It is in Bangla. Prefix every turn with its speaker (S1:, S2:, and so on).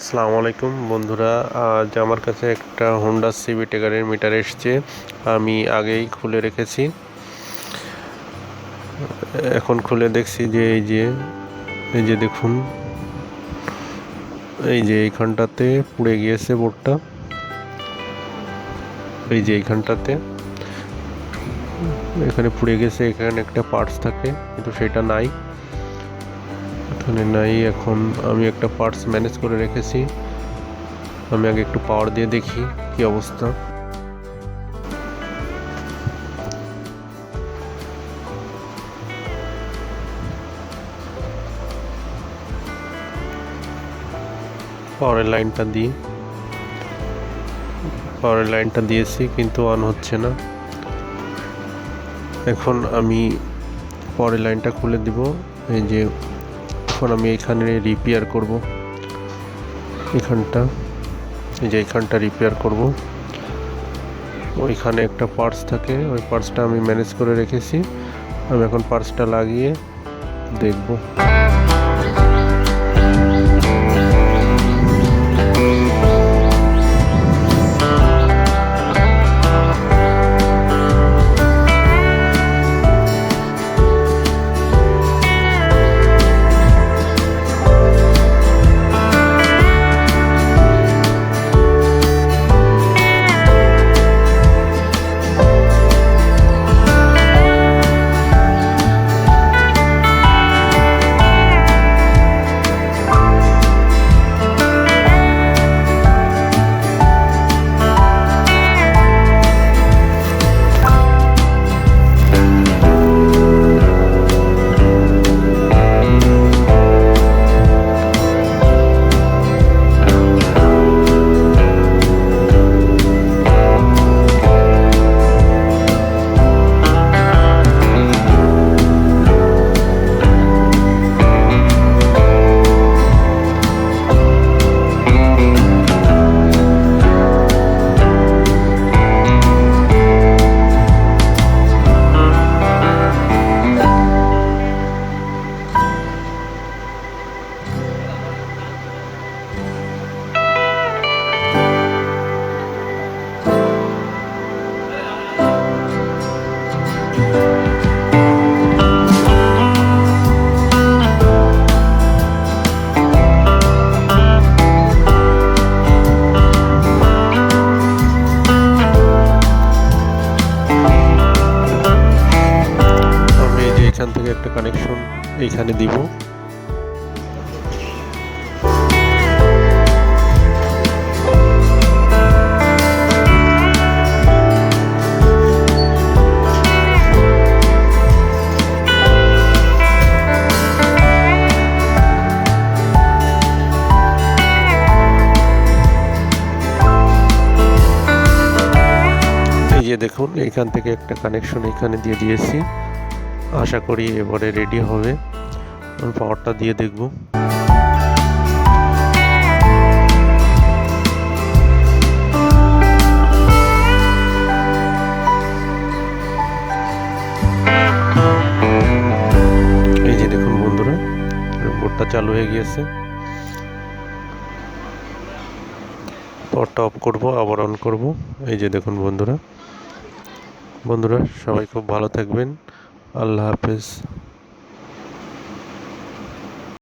S1: আসসালামু আলাইকুম বন্ধুরা, আজ আমার কাছে একটা হোন্ডা সিভিট গাড়ির মিটার এসছে, আমি আগেই খুলে রেখেছি। এখন খুলে দেখছি যে এই যে এই যে দেখুন, এই যে এইখানটাতে পুড়ে গিয়েছে বোর্ডটা। এই যে এইখানটাতে, এখানে পুড়ে গেছে, এখানে একটা পার্টস থাকে, কিন্তু সেটা নাই। এখানে নাই, এখন আমি একটা পার্টস ম্যানেজ করে রেখেছি। আমি আগে একটু পাওয়ার দিয়ে দেখি কি অবস্থা। পাওয়ারের লাইনটা দিই। পাওয়ারের লাইনটা দিয়েছি, কিন্তু অন হচ্ছে না। এখন আমি পাওয়ারের লাইনটা খুলে দিব। এই যে এখন আমি এখানে রিপেয়ার করব। এখানটা, এই যে এখানটা রিপেয়ার করব। ওইখানে একটা পার্টস থাকে, ওই পার্টসটা আমি ম্যানেজ করে রেখেছি। আমি এখন পার্টসটা লাগিয়ে দেখব। এখান থেকে একটা কানেকশন এইখানে দিব। দেখুন এখান থেকে একটা কানেকশন এখানে দিয়ে দিয়েছি। আশা করি এবারে রেডি হবে। পাওয়ারটা দিয়ে দেখব। এই যে দেখুন বন্ধুরা বোর্ডটা চালু হয়ে গিয়েছে। পাওয়ারটা অফ করব, আবার অন করব। এই যে দেখুন বন্ধুরা। বন্ধুরা, সবাই খুব ভালো থাকবেন। আল্লাহ হাফেজ